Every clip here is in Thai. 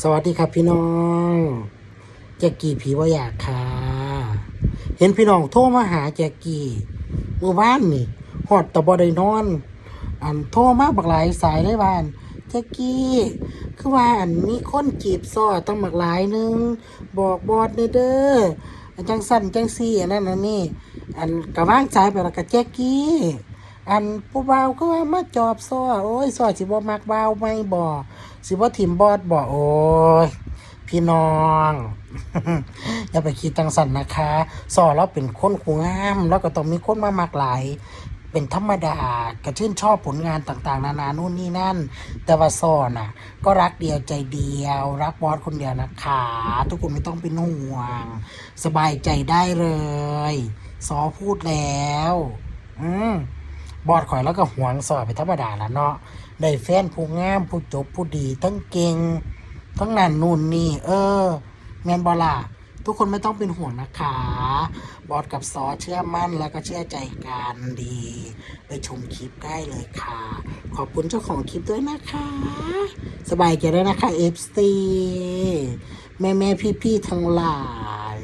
สวัสดีครับพี่น้องแจ็กกี้ผีว่าอยากค่ะเห็นพี่น้องโทรมาหาแจ็กกี้เมื่อวานนี่หอดตะบอดนอน อันโทรมาบักหลายสายได้บ้านแจ็กกี้ คือว่าอันมีคนจีบซ้อต้องบักหลายหนึง บอกบอดเด้อจังสั่นจังซี่อันนั้นอันนี้ อันกระว่างสายไปแล้วก็แจ็กกี้ อันผู้บ่าวก็ว่ามาจอบซ้อโอ้ยซ้อสิบ่มักบ่าวไม่บ่สิบ่ถิ่มบอดบ่โอ้ยพี่น้อง อย่าไปคิดตังสันนะคะสอเราเป็นคนคูงามแล้วก็ต้องมีคนมามากหลายเป็นธรรมดากระชื่นชอบผลงานต่างๆ นานานู่นนี่นั่น แต่ว่าซอน่ะ ก็รักเดียวใจเดียว รักบอสคนเดียวนะคะ ทุกคนไม่ต้องเป็นห่วง สบายใจได้เลย ซอพูดแล้ว อืม บอดข่อยแล้วก็หวงสอบไปธรรมดาละเนาะได้แฟนผู้งามผู้จบผู้ดี ทั้งเก่งทั้งนั้นนู่นนี่ เออ แมนบอล่ะทุกคนไม่ต้องเป็นห่วงนะคะ บอดกับซอเชื่อมั่นแล้วก็เชื่อใจกันดี ไปชมคลิปได้เลยค่ะ ขอบคุณเจ้าของคลิปด้วยนะคะ สบายใจด้วยนะคะเอฟซีแม่แม่พี่พี่ทั้งหลาย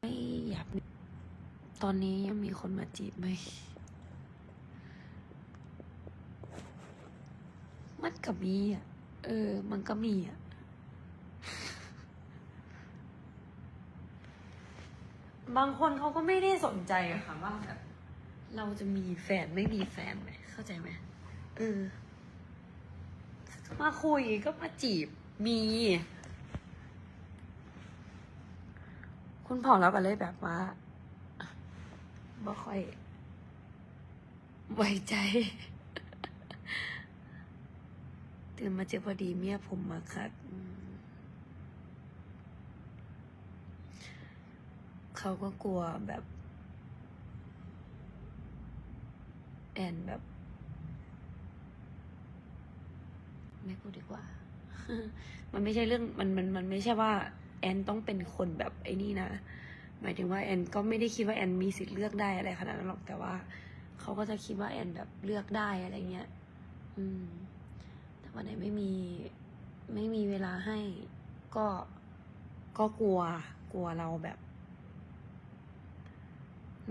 ไม่อยากตอนนี้ยังมีคนมาจีบไหม มันก็มีอะ เออ มันก็มีอะ บางคนเขาก็ไม่ได้สนใจอะค่ะว่าแบบเราจะมีแฟนไม่มีแฟนไหมเข้าใจไหมเออ มาคุยก็มาจีบมี คุณพ่อเราก็เลยแบบว่าบ่ค่อยไว้ใจ ตื่นมาเจอพอดีเมียผมมาคัด เขาก็กลัวแบบ แอนแบบ ไม่พูดดีกว่า มันไม่ใช่เรื่องมันมันมันไม่ใช่ว่า แอนต้องเป็นคนแบบไอ้นี่นะ หมายถึงว่าแอนก็ไม่ได้คิดว่าแอนมีสิทธิ์เลือกได้อะไรขนาดนั้นหรอกแต่ว่า เขาก็จะคิดว่าแอนแบบเลือกได้อะไรเงี้ย อืม วันไหนไม่มีไม่มีเวลาให้ก็ก็กลัว กลัวเราแบบ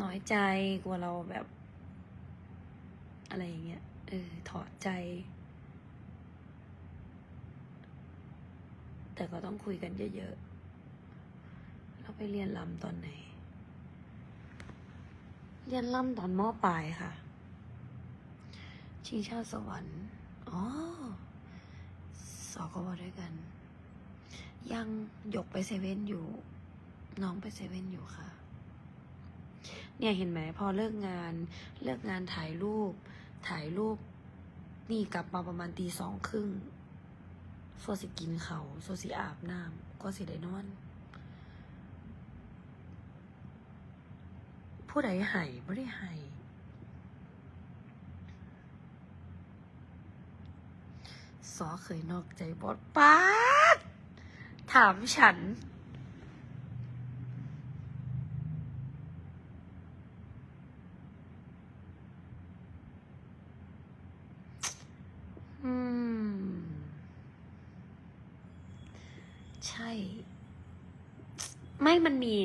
น้อยใจกลัวเราแบบ อะไรอย่างเงี้ยเออถอดใจ แต่ก็ต้องคุยกันเยอะๆเราไปเรียนลำตอนไหน เรียนลำตอนมอปลายค่ะ ชิงชาติสวรรค์อ๋อ สอกบด้วยกัน ยังยกไปเซเว่นอยู่ น้องไปเซเว่นอยู่ค่ะ เนี่ยเห็นไหมพอเลิกงาน เลิกงานถ่ายรูป ถ่ายรูป นี่กลับมาประมาณตีสองครึ่งโซสิกินเขาโซสิอาบน้ำก็สิได้นอน ผู้ใดไห้ไม่ได้ไห้ สอเคยนอกใจบอดป๊าดถามฉัน อืม ใช่ ไม่มันมี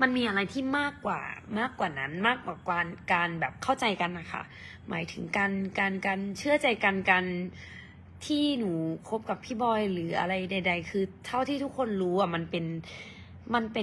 มันมีอะไรที่มากกว่า มากกว่านั้น มากกว่าการการแบบเข้าใจกันนะคะ หมายถึงการการการเชื่อใจกันการ ที่หนูคบกับพี่บอยหรืออะไรใด ๆ คือเท่าที่ทุกคนรู้อะมันเป็นมันเป็น